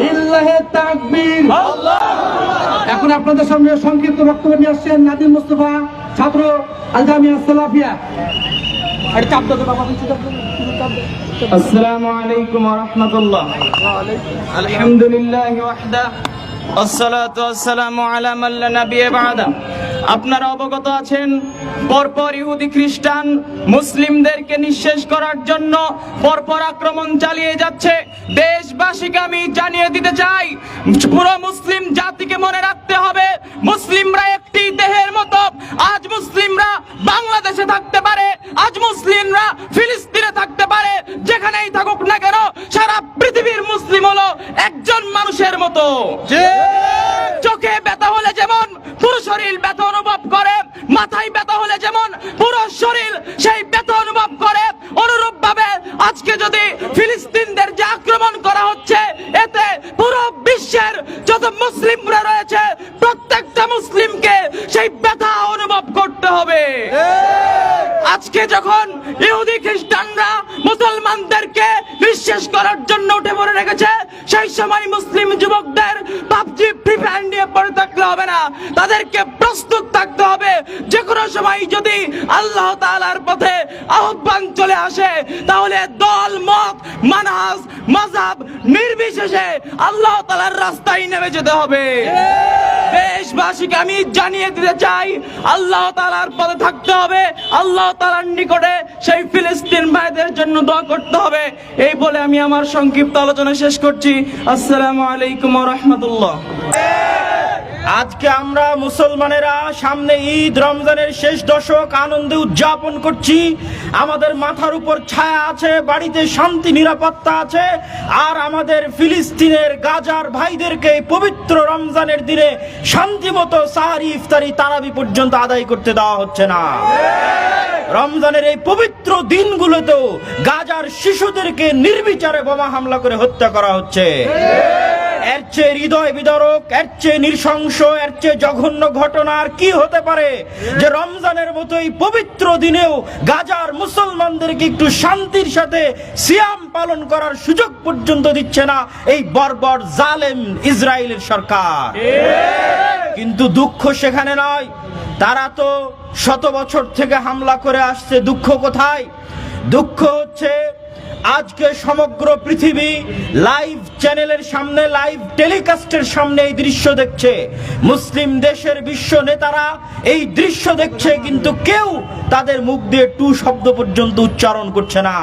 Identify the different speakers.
Speaker 1: লিল্লাহে তাকবীর এখন আপনাদের সামনে সংক্ষিপ্ত বক্তব্য নিয়ে আসছেন নাদিম মুস্তফা ছাত্র আল জামিয়া সালাফিয়া আর চাপ দাও তো বাবা কিছু চাপ দাও, কিছু চাপ দাও।
Speaker 2: السلام عليكم ورحمة الله الحمد لله وحده والصلاة والسلام على من لا نبي بعده আপনারা অবগত আছেন, পরপর ইহুদি খ্রিস্টান মুসলিমদেরকে নিঃশেষ করার জন্য পরপর আক্রমণ চালিয়ে যাচ্ছে। দেশবাসীকে আমি জানিয়ে দিতে চাই, পুরো বিশ্বের যত মুসলিমরা রয়েছে প্রত্যেকটা মুসলিমকে সেই ব্যথা অনুভব করতে হবে। আজকে যখন ইহুদি খ্রিস্টানরা মুসলমানদেরকে বিশ্বাস করার জন্য উঠে পড়ে রেখেছে সেই সময় মুসলিম যুবকদের পাবজি ফ্রি ফায়ার নিয়ে পড়ে থাকলে হবে না। তাদেরকে প্রস্তুত থাকতে হবে। যে কোনো সময় যদি আল্লাহ তালার পথে আহ্বান চলে আসে তাহলে দল মত মানহাজ মাযহাব নির্বিশেষে আল্লাহ তালার রাস্তায় নেমে যেতে হবে। দেশবাসীকে আমি জানিয়ে দিতে চাই, আল্লাহ তালার পদে থাকতে হবে, আল্লাহ তালার নিকটে সেই ফিলিস্তিন ভাইদের জন্য দোয়া করতে হবে। এই বলে আমি আমার সংক্ষিপ্ত আলোচনা শেষ করছি। আসসালামু আলাইকুম রাহমাতুল্লাহ।
Speaker 3: আজকে আমরা মুসলমানেরা সামনে ঈদ, রমজানের শেষ দশক আনন্দে উদযাপন করছি। আমাদের মাথার উপর ছায়া আছে, বাড়িতে শান্তি, নিরাপত্তা আছে। আর আমাদের ফিলিস্তিনের গাজার ভাইদেরকে পবিত্র রমজানের দিনে শান্তিমতো সাহারি, ইফতারি, তারাবি পর্যন্ত আদায় করতে দেওয়া হচ্ছে না। রমজানের এই পবিত্র দিনগুলোতেও গাজার শিশুদেরকে নির্বিচারে বোমা হামলা করে হত্যা করা হচ্ছে। এর চেয়ে হৃদয় বিদারক, এর চেয়ে নৃশংস, এর চেয়ে জঘন্য ঘটনা আর কি হতে পারে? যে রমজানের মতো এই পবিত্র দিনেও গাজার মুসলমানদেরকে একটু শান্তির সাথে সিয়াম পালন করার সুযোগ পর্যন্ত দিচ্ছে না এই বর্বর জালেম ইসরায়েলের সরকার। কিন্তু দুঃখ সেখানে নয়। তারা তো শত বছর থেকে হামলা করে আসছে। দুঃখ কোথায়? দুঃখ হচ্ছে আজকে সমগ্র পৃথিবী লাইভ চ্যানেলের সামনে, লাইভ টেলিকাস্টের সামনে এই দৃশ্য দেখছে। মুসলিম দেশের বিশ্ব নেতারা এই দৃশ্য দেখছে, কিন্তু কেউ তাদের মুখ দিয়ে টু শব্দ পর্যন্ত উচ্চারণ করছে না।